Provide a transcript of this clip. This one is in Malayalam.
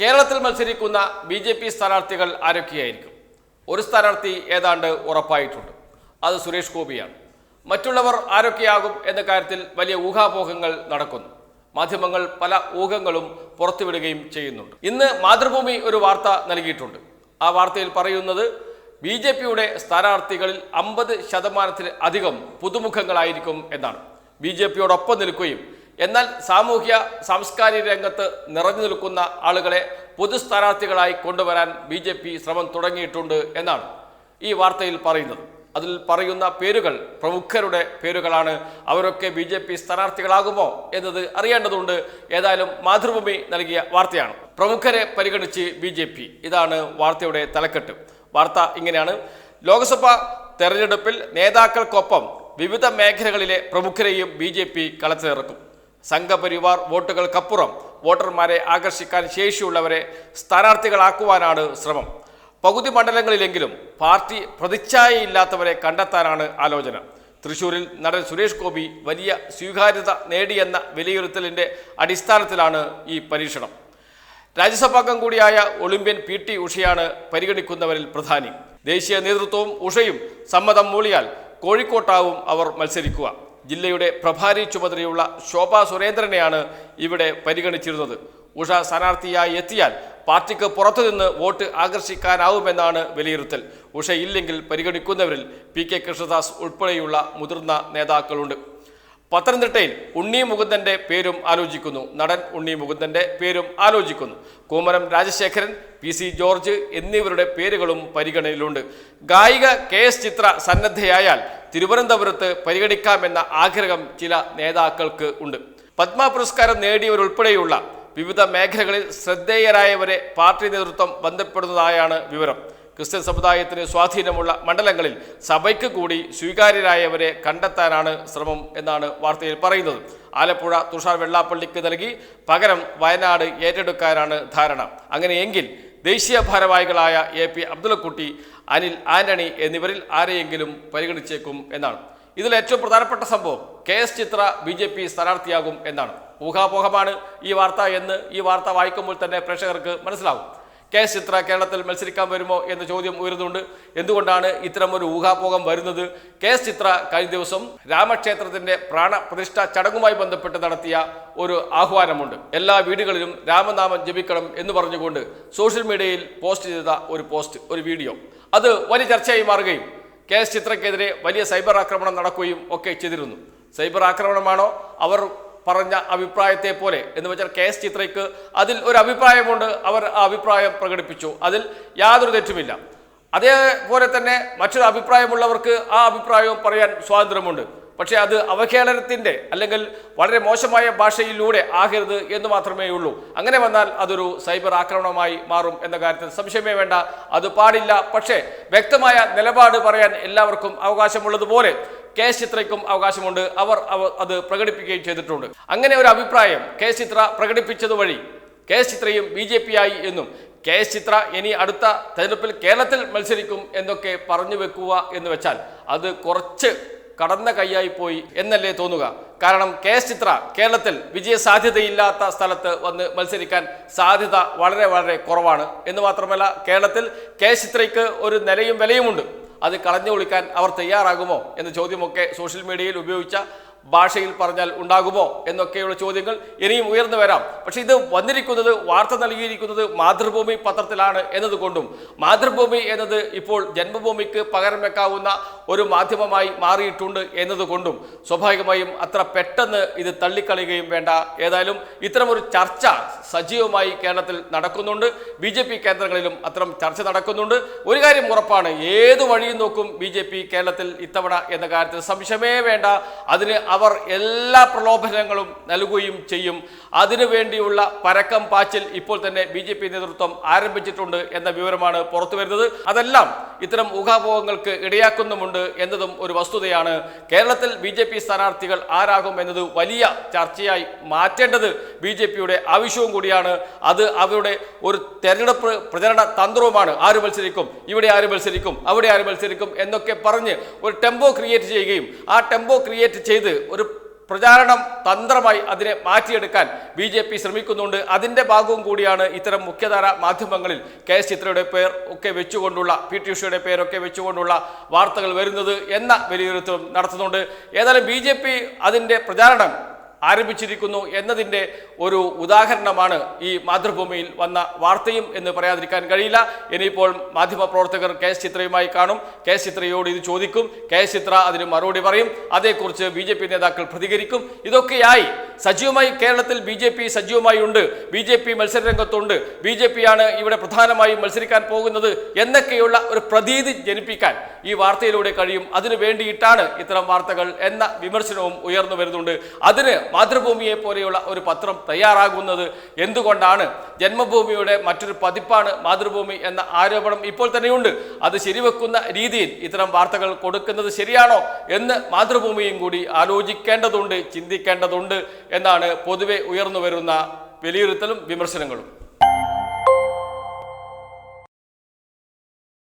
കേരളത്തിൽ മത്സരിക്കുന്ന ബി ജെ പി സ്ഥാനാർത്ഥികൾ ആരൊക്കെയായിരിക്കും? ഒരു സ്ഥാനാർത്ഥി ഏതാണ്ട് ഉറപ്പായിട്ടുണ്ട്. അത് സുരേഷ് ഗോപിയാണ്. മറ്റുള്ളവർ ആരൊക്കെയാകും എന്ന കാര്യത്തിൽ വലിയ ഊഹാപോഹങ്ങൾ നടക്കുന്നു. മാധ്യമങ്ങൾ പല ഊഹങ്ങളും പുറത്തുവിടുകയും ചെയ്യുന്നുണ്ട്. ഇന്ന് മാതൃഭൂമി ഒരു വാർത്ത നൽകിയിട്ടുണ്ട്. ആ വാർത്തയിൽ പറയുന്നത് ബി ജെ പിയുടെ സ്ഥാനാർത്ഥികളിൽ അമ്പത് ശതമാനത്തിൽ അധികം പുതുമുഖങ്ങളായിരിക്കും എന്നാണ്. ബി ജെ പിയോടൊപ്പം നിൽക്കുകയും എന്നാൽ സാമൂഹ്യ സാംസ്കാരിക രംഗത്ത് നിറഞ്ഞു നിൽക്കുന്ന ആളുകളെ പൊതു സ്ഥാനാർത്ഥികളായി കൊണ്ടുവരാൻ ബി ജെ പി ശ്രമം തുടങ്ങിയിട്ടുണ്ട് എന്നാണ് ഈ വാർത്തയിൽ പറയുന്നത്. അതിൽ പറയുന്ന പേരുകൾ പ്രമുഖരുടെ പേരുകളാണ്. അവരൊക്കെ ബി ജെ പി സ്ഥാനാർത്ഥികളാകുമോ എന്നത് അറിയേണ്ടതുണ്ട്. ഏതായാലും മാതൃഭൂമി നൽകിയ വാർത്തയാണ്. പ്രമുഖരെ പരിഗണിച്ച് ബി ജെ പി. ഇതാണ് വാർത്തയുടെ തലക്കെട്ട്. വാർത്ത ഇങ്ങനെയാണ്. ലോക്സഭാ തെരഞ്ഞെടുപ്പിൽ നേതാക്കൾക്കൊപ്പം വിവിധ മേഖലകളിലെ പ്രമുഖരെയും ബി ജെ പി കളത്തിലിറക്കും. സംഘപരിവാർ വോട്ടുകൾക്കപ്പുറം വോട്ടർമാരെ ആകർഷിക്കാൻ ശേഷിയുള്ളവരെ സ്ഥാനാർത്ഥികളാക്കുവാനാണ് ശ്രമം. പകുതി മണ്ഡലങ്ങളിലെങ്കിലും പാർട്ടി പ്രതിച്ഛായയില്ലാത്തവരെ കണ്ടെത്താനാണ് ആലോചന. തൃശൂരിൽ നടൻ സുരേഷ് ഗോപി വലിയ സ്വീകാര്യത നേടിയെന്ന വിലയിരുത്തലിന്റെ അടിസ്ഥാനത്തിലാണ് ഈ പരീക്ഷണം. രാജ്യസഭാംഗം കൂടിയായ ഒളിമ്പ്യൻ പി ടി ഉഷയാണ് പരിഗണിക്കുന്നവരിൽ പ്രധാനി. ദേശീയ നേതൃത്വവും ഉഷയും സമ്മതം മൂളിയാൽ കോഴിക്കോട്ടാവും അവർ മത്സരിക്കുക. ജില്ലയുടെ പ്രഭാരി ചുമതലയുള്ള ശോഭാ സുരേന്ദ്രനെയാണ് ഇവിടെ പരിഗണിച്ചിരുന്നത്. ഉഷ സ്ഥാനാർത്ഥിയായി എത്തിയാൽ പാർട്ടിക്ക് പുറത്തുനിന്ന് വോട്ട് ആകർഷിക്കാനാവുമെന്നാണ് വിലയിരുത്തൽ. ഉഷ ഇല്ലെങ്കിൽ പരിഗണിക്കുന്നവരിൽ പി കെ കൃഷ്ണദാസ് ഉൾപ്പെടെയുള്ള മുതിർന്ന നേതാക്കളുണ്ട്. പത്തനംതിട്ടയിൽ ഉണ്ണി മുകുന്ദന്റെ പേരും ആലോചിക്കുന്നു. നടൻ ഉണ്ണി മുകുന്ദന്റെ പേരും ആലോചിക്കുന്നു. Kummanam Rajasekharan P C George എന്നിവരുടെ പേരുകളും പരിഗണനയിലുണ്ട്. ഗായിക കെ എസ് ചിത്ര സന്നദ്ധയായാൽ തിരുവനന്തപുരത്ത് പരിഗണിക്കാമെന്ന ആഗ്രഹം ചില നേതാക്കൾക്ക് ഉണ്ട്. പത്മ പുരസ്കാരം നേടിയവരുൾപ്പെടെയുള്ള വിവിധ മേഖലകളിൽ ശ്രദ്ധേയരായവരെ പാർട്ടി നേതൃത്വം ബന്ധപ്പെടുന്നതായാണ് വിവരം. ക്രിസ്ത്യൻ സമുദായത്തിന് സ്വാധീനമുള്ള മണ്ഡലങ്ങളിൽ സഭയ്ക്ക് കൂടി സ്വീകാര്യരായവരെ കണ്ടെത്താനാണ് ശ്രമം എന്നാണ് വാർത്തയിൽ പറയുന്നത്. ആലപ്പുഴ തുഷാർ വെള്ളാപ്പള്ളിക്ക് നൽകി പകരം വയനാട് ഏറ്റെടുക്കാനാണ് ധാരണ. അങ്ങനെയെങ്കിൽ ദേശീയ ഭാരവാഹികളായ എ പി അബ്ദുള്ളക്കുട്ടി അനിൽ ആന്റണി എന്നിവരിൽ ആരെയെങ്കിലും പരിഗണിച്ചേക്കും എന്നാണ്. ഇതിൽ ഏറ്റവും പ്രധാനപ്പെട്ട സംഭവം K S Chithra B J P സ്ഥാനാർത്ഥിയാകും എന്നാണ്. ഊഹാപോഹമാണ് ഈ വാർത്ത എന്ന് ഈ വാർത്ത വായിക്കുമ്പോൾ തന്നെ പ്രേക്ഷകർക്ക് മനസ്സിലാവും. കെ എസ് ചിത്ര കേരളത്തിൽ മത്സരിക്കാൻ വരുമോ എന്ന ചോദ്യം ഉയരുന്നുണ്ട്. എന്തുകൊണ്ടാണ് ഇത്തരം ഒരു ഊഹാപോഹം വരുന്നത്? കെ എസ് ചിത്ര കഴിഞ്ഞ ദിവസം രാമക്ഷേത്രത്തിന്റെ പ്രാണപ്രതിഷ്ഠ ചടങ്ങുമായി ബന്ധപ്പെട്ട് നടത്തിയ ഒരു ആഹ്വാനമുണ്ട്. എല്ലാ വീടുകളിലും രാമനാമം ജപിക്കണം എന്ന് പറഞ്ഞുകൊണ്ട് സോഷ്യൽ മീഡിയയിൽ പോസ്റ്റ് ചെയ്ത ഒരു പോസ്റ്റ് ഒരു വീഡിയോ. അത് വലിയ ചർച്ചയായി മാറുകയും കെ ചിത്രക്കെതിരെ വലിയ സൈബർ ആക്രമണം നടക്കുകയും ഒക്കെ ചെയ്തിരുന്നു. സൈബർ ആക്രമണമാണോ? അവർ പറഞ്ഞ അഭിപ്രായത്തെ പോലെ എന്ന് വെച്ചാൽ കെ എസ് ചിത്രയ്ക്ക് അതിൽ ഒരു അഭിപ്രായമുണ്ട്. അവർ ആ അഭിപ്രായം പ്രകടിപ്പിച്ചു. അതിൽ യാതൊരു തെറ്റുമില്ല. അതേപോലെ തന്നെ മറ്റൊരു അഭിപ്രായമുള്ളവർക്ക് ആ അഭിപ്രായവും പറയാൻ സ്വാതന്ത്ര്യമുണ്ട്. പക്ഷേ അത് അവഹേളനത്തിന്റെ അല്ലെങ്കിൽ വളരെ മോശമായ ഭാഷയിലൂടെ ആകരുത് എന്ന് മാത്രമേ ഉള്ളൂ. അങ്ങനെ വന്നാൽ അതൊരു സൈബർ ആക്രമണമായി മാറും എന്ന കാര്യത്തിൽ സംശയമേ വേണ്ട. അത് പാടില്ല. പക്ഷേ വ്യക്തമായ നിലപാട് പറയാൻ എല്ലാവർക്കും അവകാശമുള്ളതുപോലെ കെ ചിത്രയ്ക്കും അവകാശമുണ്ട്. അവർ അവ- അത് പ്രകടിപ്പിക്കുകയും ചെയ്തിട്ടുണ്ട്. അങ്ങനെ ഒരു അഭിപ്രായം കെ ചിത്ര പ്രകടിപ്പിച്ചത് വഴി കെ ചിത്രയും ബി ജെ പി ആയി എന്നും കെ എസ് ചിത്ര ഇനി അടുത്ത തെരഞ്ഞെടുപ്പിൽ കേരളത്തിൽ മത്സരിക്കും എന്നൊക്കെ പറഞ്ഞു വെക്കുക എന്ന് വെച്ചാൽ അത് കുറച്ച് കടന്ന കൈയായി പോയി എന്നല്ലേ തോന്നുക. കാരണം കെ എസ് ചിത്ര കേരളത്തിൽ വിജയ സാധ്യതയില്ലാത്ത സ്ഥലത്ത് വന്ന് മത്സരിക്കാൻ സാധ്യത വളരെ വളരെ കുറവാണ്. എന്ന് മാത്രമല്ല കേരളത്തിൽ കെ ചിത്രയ്ക്ക് ഒരു നിലയും വിലയുമുണ്ട്. അത് കളഞ്ഞു കുളിക്കാൻ അവർ തയ്യാറാകുമോ എന്ന ചോദ്യമൊക്കെ സോഷ്യൽ മീഡിയയിൽ ഉപയോഗിച്ച ഭാഷയിൽ പറഞ്ഞാൽ ഉണ്ടാകുമോ എന്നൊക്കെയുള്ള ചോദ്യങ്ങൾ ഇനിയും ഉയർന്നു വരാം. പക്ഷേ ഇത് വന്നിരിക്കുന്നത് വാർത്ത നൽകിയിരിക്കുന്നത് മാതൃഭൂമി പത്രത്തിലാണ് എന്നതുകൊണ്ടും മാതൃഭൂമി എന്നത് ഇപ്പോൾ ജന്മഭൂമിക്ക് പകരം വെക്കാവുന്ന ഒരു മാധ്യമമായി മാറിയിട്ടുണ്ട് എന്നതുകൊണ്ടും സ്വാഭാവികമായും അത്ര പെട്ടെന്ന് ഇത് തള്ളിക്കളയുകയും വേണ്ട. ഏതായാലും ഇത്തരമൊരു ചർച്ച സജീവമായി കേരളത്തിൽ നടക്കുന്നുണ്ട്. ബി ജെ പി കേന്ദ്രങ്ങളിലും അത്തരം ചർച്ച നടക്കുന്നുണ്ട്. ഒരു കാര്യം ഉറപ്പാണ് ഏത് വഴിയും നോക്കും ബി ജെ പി കേരളത്തിൽ ഇത്തവണ എന്ന കാര്യത്തിൽ സംശയമേ വേണ്ട. അതിന് അവർ എല്ലാ പ്രലോഭനങ്ങളും നൽകുകയും ചെയ്യും. അതിനുവേണ്ടിയുള്ള പരക്കം പാച്ചിൽ ഇപ്പോൾ തന്നെ ബി നേതൃത്വം ആരംഭിച്ചിട്ടുണ്ട് എന്ന വിവരമാണ് പുറത്തു വരുന്നത് അതെല്ലാം ഇത്തരം ഊഹാപോഹങ്ങൾക്ക് ഇടയാക്കുന്നുമുണ്ട് എന്നതും ഒരു വസ്തുതയാണ്. കേരളത്തിൽ ബി ജെ പി സ്ഥാനാർത്ഥികൾ ആരാകും എന്നത് വലിയ ചർച്ചയായി മാറ്റേണ്ടത് ബി ജെ പിയുടെ ആവശ്യവും കൂടിയാണ്. അത് അവരുടെ ഒരു തെരഞ്ഞെടുപ്പ് പ്രചരണ തന്ത്രവുമാണ്. ആര് മത്സരിക്കും? ഇവിടെ ആര് മത്സരിക്കും? അവിടെ ആര് മത്സരിക്കും? എന്നൊക്കെ പറഞ്ഞ് ഒരു ടെമ്പോ ക്രിയേറ്റ് ചെയ്യുകയും ആ ടെമ്പോ ക്രിയേറ്റ് ചെയ്ത് ഒരു പ്രചാരണം തന്ത്രമായി അതിനെ മാറ്റിയെടുക്കാൻ ബി ജെ പി ശ്രമിക്കുന്നുണ്ട്. അതിന്റെ ഭാഗവും കൂടിയാണ് ഇത്തരം മുഖ്യധാര മാധ്യമങ്ങളിൽ കെ എസ് ചിത്രയുടെ പേർ ഒക്കെ വെച്ചുകൊണ്ടുള്ള പി ടി ഉഷയുടെ പേരൊക്കെ വെച്ചുകൊണ്ടുള്ള വാർത്തകൾ വരുന്നത് എന്ന വിലയിരുത്തലും നടത്തുന്നുണ്ട്. ഏതായാലും ബി ജെ പി അതിന്റെ പ്രചാരണം ആരംഭിച്ചിരിക്കുന്നു എന്നതിന്റെ ഒരു ഉദാഹരണമാണ് ഈ മാതൃഭൂമിയിൽ വന്ന വാർത്തയും എന്ന് പറയാതിരിക്കാൻ കഴിയില്ല. ഇനിയിപ്പോൾ മാധ്യമപ്രവർത്തകർ കെ എസ് ചിത്രയുമായി കാണും. കെ എസ് ചിത്രയോട് ഇത് ചോദിക്കും. കെ എസ് ചിത്ര അതിന് മറുപടി പറയും. അതേക്കുറിച്ച് ബി ജെ പി നേതാക്കൾ പ്രതികരിക്കും. ഇതൊക്കെയായി. സജീവമായി കേരളത്തിൽ ബി ജെ പി സജീവമായി ഉണ്ട്. ബി ജെ പി മത്സരരംഗത്തുണ്ട്. ബി ജെ പി ആണ് ഇവിടെ പ്രധാനമായും മത്സരിക്കാൻ പോകുന്നത് എന്നൊക്കെയുള്ള ഒരു പ്രതീതി ജനിപ്പിക്കാൻ ഈ വാർത്തയിലൂടെ കഴിയും. അതിനു വേണ്ടിയിട്ടാണ് ഇത്തരം വാർത്തകൾ എന്ന വിമർശനവും ഉയർന്നു വരുന്നുണ്ട്. അതിന് മാതൃഭൂമിയെ പോലെയുള്ള ഒരു പത്രം തയ്യാറാകുന്നത് എന്തുകൊണ്ടാണ്? ജന്മഭൂമിയുടെ മറ്റൊരു പതിപ്പാണ് മാതൃഭൂമി എന്ന ആരോപണം ഇപ്പോൾ തന്നെയുണ്ട്. അത് ശരിവെക്കുന്ന രീതിയിൽ ഇത്തരം വാർത്തകൾ കൊടുക്കുന്നത് ശരിയാണോ എന്ന് മാതൃഭൂമിയും കൂടി ആലോചിക്കേണ്ടതുണ്ട് ചിന്തിക്കേണ്ടതുണ്ട് എന്നാണ് പൊതുവെ ഉയർന്നു വരുന്ന വിലയിരുത്തലും വിമർശനങ്ങളും.